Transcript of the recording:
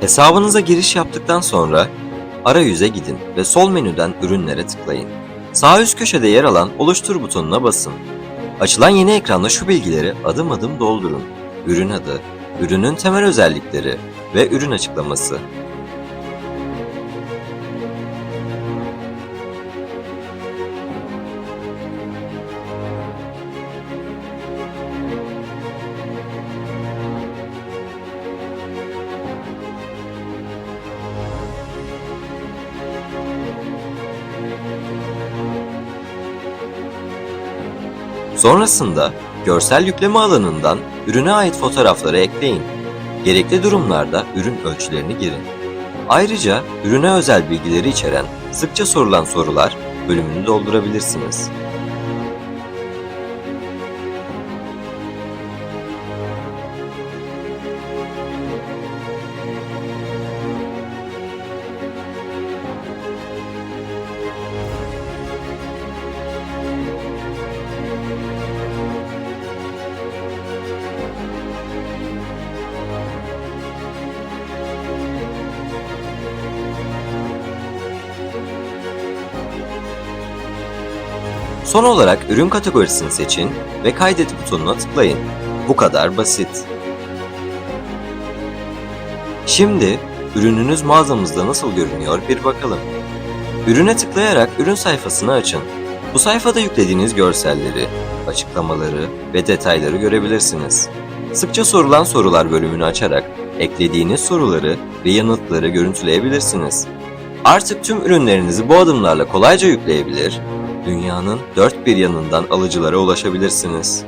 Hesabınıza giriş yaptıktan sonra arayüze gidin ve sol menüden ürünlere tıklayın. Sağ üst köşede yer alan oluştur butonuna basın. Açılan yeni ekranda şu bilgileri adım adım doldurun. Ürün adı, ürünün temel özellikleri ve ürün açıklaması. Sonrasında görsel yükleme alanından ürüne ait fotoğrafları ekleyin. Gerekli durumlarda ürün ölçülerini girin. Ayrıca ürüne özel bilgileri içeren sıkça sorulan sorular bölümünü doldurabilirsiniz. Son olarak ürün kategorisini seçin ve kaydet butonuna tıklayın. Bu kadar basit. Şimdi ürününüz mağazamızda nasıl görünüyor bir bakalım. Ürüne tıklayarak ürün sayfasını açın. Bu sayfada yüklediğiniz görselleri, açıklamaları ve detayları görebilirsiniz. Sıkça sorulan sorular bölümünü açarak eklediğiniz soruları ve yanıtları görüntüleyebilirsiniz. Artık tüm ürünlerinizi bu adımlarla kolayca yükleyebilir, dünyanın dört bir yanından alıcılara ulaşabilirsiniz.